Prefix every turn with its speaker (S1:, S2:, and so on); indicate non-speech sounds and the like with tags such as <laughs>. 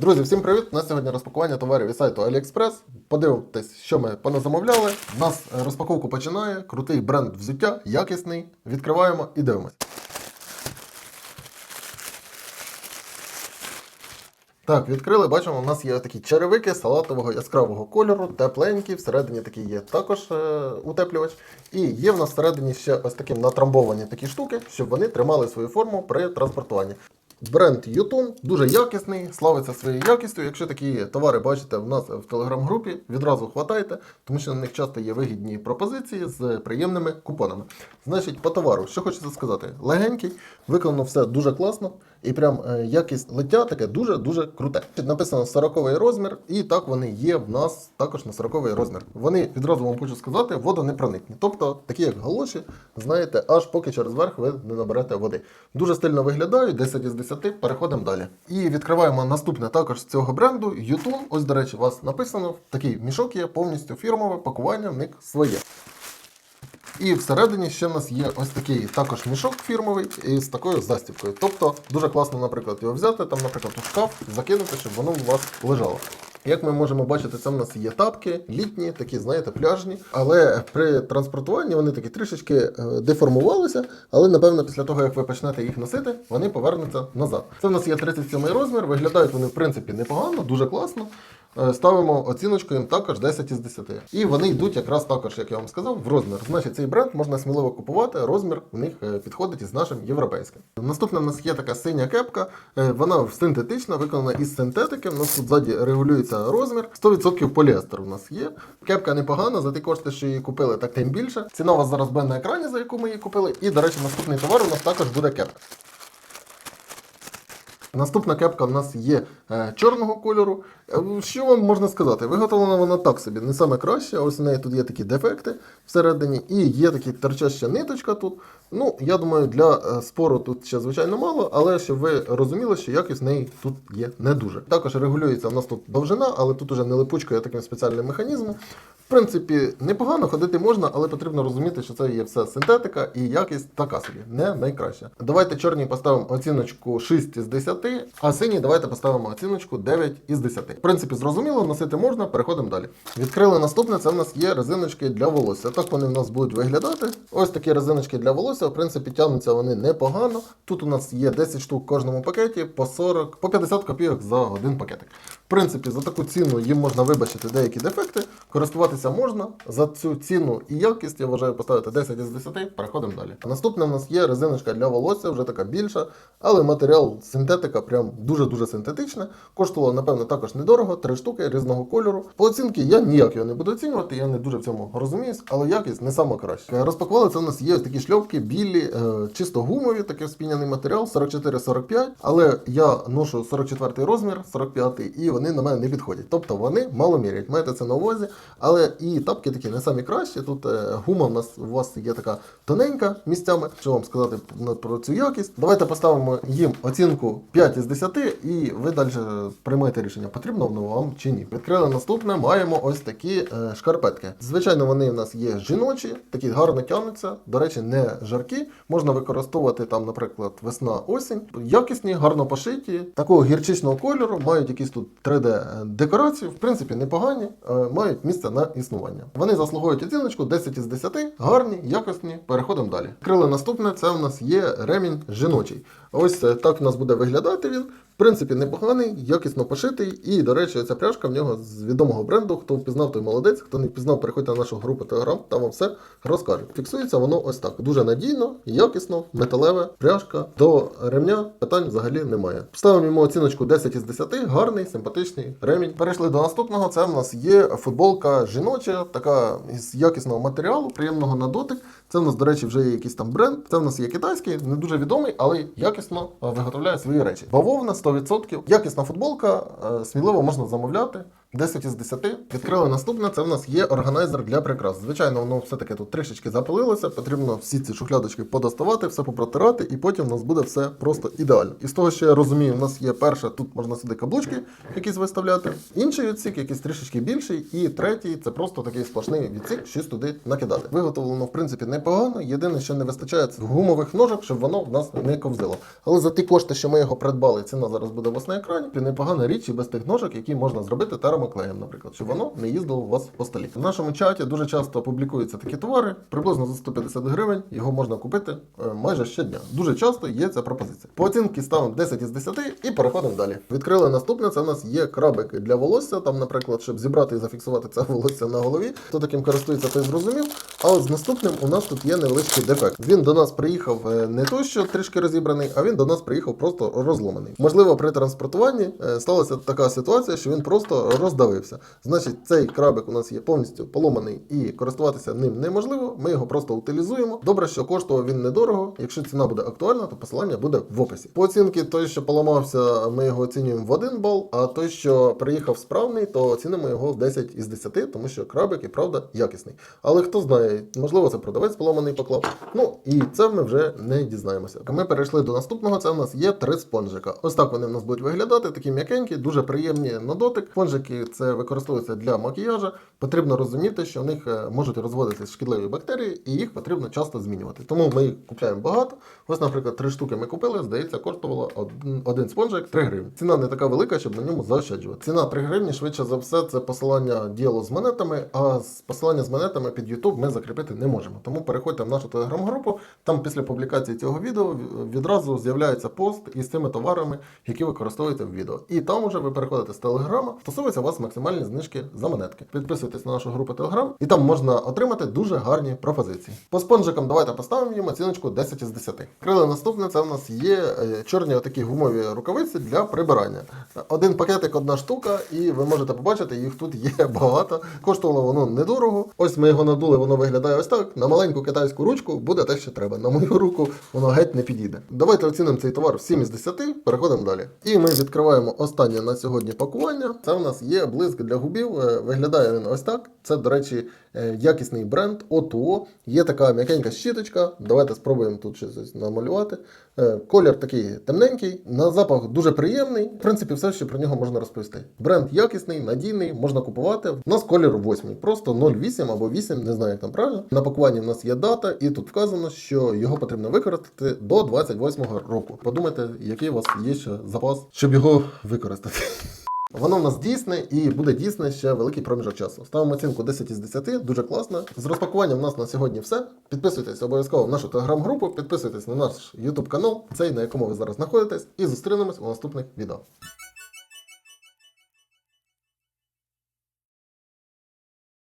S1: Друзі, всім привіт! У нас сьогодні розпакування товарів із сайту AliExpress. Подивитесь, що ми поназамовляли. У нас розпаковку починає крутий бренд взуття, якісний. Відкриваємо і дивимось. Так, відкрили, бачимо, у нас є такі черевики салатового яскравого кольору, тепленькі, всередині такі є також е, утеплювач. І є в нас всередині ще ось такі натрамбовані такі штуки, щоб вони тримали свою форму при транспортуванні. Бренд Ютун дуже якісний, славиться своєю якістю. Якщо такі товари бачите в нас в телеграм-групі, відразу хватайте, тому що на них часто є вигідні пропозиції з приємними купонами. Значить, по товару, що хочеться сказати, легенький, виконано все дуже класно. І прям е, якість лиття таке дуже-дуже круте. Написано 40 розмір, і так вони є в нас також на 40 розмір. Вони відразу вам хочу сказати, водонепроникні. Тобто такі як галоші, знаєте, аж поки через верх ви не наберете води. Дуже стильно виглядають, 10 із 10, переходимо далі. І відкриваємо наступне також з цього бренду Ютун. Ось, до речі, у вас написано, такий мішок є повністю фірмове, пакування в них своє. І всередині ще в нас є ось такий також мішок фірмовий із такою застібкою. Тобто дуже класно, наприклад, його взяти, там, наприклад, у шкаф, закинути, щоб воно у вас лежало. Як ми можемо бачити, це в нас є тапки, літні, такі, знаєте, пляжні. Але при транспортуванні вони такі трішечки е, деформувалися, але напевно після того, як ви почнете їх носити, вони повернуться назад. Це в нас є 37 розмір, виглядають вони в принципі непогано, дуже класно. Е, Ставимо оціночку їм також 10 із 10. І вони йдуть якраз також, як я вам сказав, в розмір. Значить, цей бренд можна сміливо купувати. Розмір в них е, підходить із нашим європейським. Наступна в нас є така синя кепка. Е, Вона синтетична, виконана із синтетики. У нас тут ззаді регулюється розмір. 100% поліестер у нас є. Кепка непогана, за ті кошти, що її купили, так тим більше. Ціна у вас зараз буде на екрані, за яку ми її купили. І, до речі, наступний товар у нас також буде кепка. Наступна кепка в нас є чорного кольору. Що вам можна сказати? Виготовлена вона так собі, не саме краще. Ось у неї тут є такі дефекти всередині, і є такі торчаща ниточка тут. Ну, я думаю, для е, спору тут ще звичайно мало, але щоб ви розуміли, що якість в неї тут є не дуже. Також регулюється в нас тут довжина, але тут уже не липучкою, а таким спеціальним механізмом. В принципі, непогано ходити можна, але потрібно розуміти, що це є все синтетика і якість така собі, не найкраща. Давайте чорній поставимо оціночку 6 із 10, а синій давайте поставимо оціночку 9 із 10. В принципі, зрозуміло, носити можна, переходимо далі. Відкрили наступне, це в нас є резиночки для волосся. Так вони в нас будуть виглядати. Ось такі резиночки для волосся. В принципі, тягнуться вони непогано. Тут у нас є 10 штук в кожному пакеті, по 40, по 50 копійок за один пакетик. Принципі, за таку ціну їм можна вибачити деякі дефекти. Користуватися можна за цю ціну і якість, я вважаю, поставити 10 із 10, переходимо далі. Наступне в нас є резиночка для волосся, вже така більша, але матеріал синтетика прям дуже-дуже синтетична. Коштувало, напевно, також недорого, три штуки різного кольору. По оцінки я ніяк його не буду оцінювати, я не дуже в цьому розуміюсь, але якість не сама краща. Розпакували це у нас є такі шльопки, білі, е, чисто гумові, такий спіняний матеріал, 44-45, але я ношу 44 розмір, 45 і вони на мене не підходять. Тобто вони мало міряють. Маєте це на увазі. Але і тапки такі не самі кращі. Тут е, гума в нас у вас є така тоненька місцями. Що вам сказати про цю якість? Давайте поставимо їм оцінку 5 із 10, і ви далі приймаєте рішення, потрібно воно вам чи ні. Відкрили наступне, маємо ось такі е, шкарпетки. Звичайно, вони в нас є жіночі, такі гарно тягнуться. До речі, не жаркі. Можна використовувати там, наприклад, весна, осінь. Якісні, гарно пошиті, такого гірчичного кольору, мають якісь тут 3D декорації. В принципі, непогані, е, мають місце на існування. Вони заслуговують оціночку 10 із 10, гарні, якісні. Переходимо далі. Відкрили наступне, це в нас є ремінь жіночий. Ось е, так у нас буде виглядати він. В принципі, непоганий, якісно пошитий. І, до речі, ця пряжка в нього з відомого бренду. Хто впізнав, той молодець. Хто не впізнав, переходьте на нашу групу Telegram, там вам все розкажуть. Фіксується воно ось так. Дуже надійно, якісно, металеве, пряжка. До ремня питань взагалі немає. Ставимо йому оціночку 10 із 10, гарний, симпатичний ремінь. Перейшли до наступного. Це в нас є футболка жіноча, така із якісного матеріалу, приємного на дотик. Це в нас, до речі, вже є якийсь там бренд. Це в нас є китайський, не дуже відомий, але якісно виготовляє свої речі. Бавовна 100%. Якісна футболка, е, сміливо можна замовляти. 10 із 10. Відкрили наступне. Це в нас є органайзер для прикрас. Звичайно, воно все-таки тут трішечки запалилося. Потрібно всі ці шухлядочки подоставати, все попротирати, і потім у нас буде все просто ідеально. І з того, що я розумію, у нас є перше, тут можна сюди каблучки якісь виставляти. Інший відсік, якийсь трішечки більший, і третій це просто такий сплошний відсік, щось туди накидати. Виготовлено, в принципі, непогано. Єдине, що не вистачає, це гумових ножок, щоб воно в нас не ковзило. Але за ті кошти, що ми його придбали, ціна зараз буде у вас на екрані. Непогана річ і без тих ножок, які можна зробити термоклеєм, наприклад, щоб воно не їздило у вас по столі. В нашому чаті дуже часто публікуються такі товари, приблизно за 150 гривень. Його можна купити е, майже щодня. Дуже часто є ця пропозиція. По оцінки ставимо 10 із 10 і переходимо далі. Відкрили наступне. Це в нас є крабики для волосся. Там, наприклад, щоб зібрати і зафіксувати це волосся на голові. Хто таким користується, той зрозумів. А от з наступним у нас тут є невеличкий дефект. Він до нас приїхав е, не то, що трішки розібраний, а він до нас приїхав просто розломаний. Можливо, при транспортуванні е, сталася така ситуація, що він просто роздавився. Значить, цей крабик у нас є повністю поломаний і користуватися ним неможливо. Ми його просто утилізуємо. Добре, що коштував він недорого. Якщо ціна буде актуальна, то посилання буде в описі. По оцінки той, що поламався, ми його оцінюємо в 1 бал, а той, що приїхав справний, то оцінимо його в 10 із 10, тому що крабик і правда якісний. Але хто знає, можливо, це продавець поломаний поклав. Ну і це ми вже не дізнаємося. Ми перейшли до наступного. Це у нас є три спонжика. Ось так вони в нас будуть виглядати, такі м'якенькі, дуже приємні на дотик. Спонжики це використовується для макіяжу. Потрібно розуміти, що в них е, можуть розводитися шкідливі бактерії, і їх потрібно часто змінювати. Тому ми їх купляємо багато. Ось, наприклад, три штуки ми купили. Здається, коштувало один, один спонжик 3 гривні. Ціна не така велика, щоб на ньому заощаджувати. Ціна 3 гривні, швидше за все, це посилання діяло з монетами, а посилання з монетами під YouTube ми закріпити не можемо. Тому переходьте в нашу телеграм-групу. Там після публікації цього відео відразу з'являється пост із цими товарами, які використовуєте в відео. І там уже ви переходите з телеграма, стосуються у вас максимальні знижки за монетки. Підписуйтесь на нашу групу Телеграм, і там можна отримати дуже гарні пропозиції. По спонжикам давайте поставимо їм оціночку 10 із 10. Крили наступне це в нас є е, чорні такі гумові рукавиці для прибирання. Один пакетик, одна штука, і ви можете побачити, їх тут є <laughs> багато. Коштувало воно недорого. Ось ми його надули, воно виглядає ось так. На маленьку китайську ручку буде те, що треба. На мою руку воно геть не підійде. Давайте оцінимо цей товар в 7 із 10, переходимо далі. І ми відкриваємо останнє на сьогодні пакування. Це в нас є блиск для губів. Е, Виглядає він ось так. Це, до речі, е, якісний бренд O2O. Є така м'якенька щіточка. Давайте спробуємо тут щось намалювати. Е, Колір такий темненький, на запах дуже приємний. В принципі, все, що про нього можна розповісти. Бренд якісний, надійний, можна купувати. У нас колір 8, просто 0,8 або 8, не знаю, як там правильно. На пакуванні в нас є дата, і тут вказано, що його потрібно використати до 28-го року. Подумайте, який у вас є ще запас, щоб його використати. Воно в нас дійсне і буде дійсне ще великий проміжок часу. Ставимо оцінку 10 із 10, дуже класно. З розпакуванням в нас на сьогодні все. Підписуйтесь обов'язково в нашу телеграм-групу, підписуйтесь на наш YouTube канал, цей на якому ви зараз знаходитесь, і зустрінемось у наступних відео.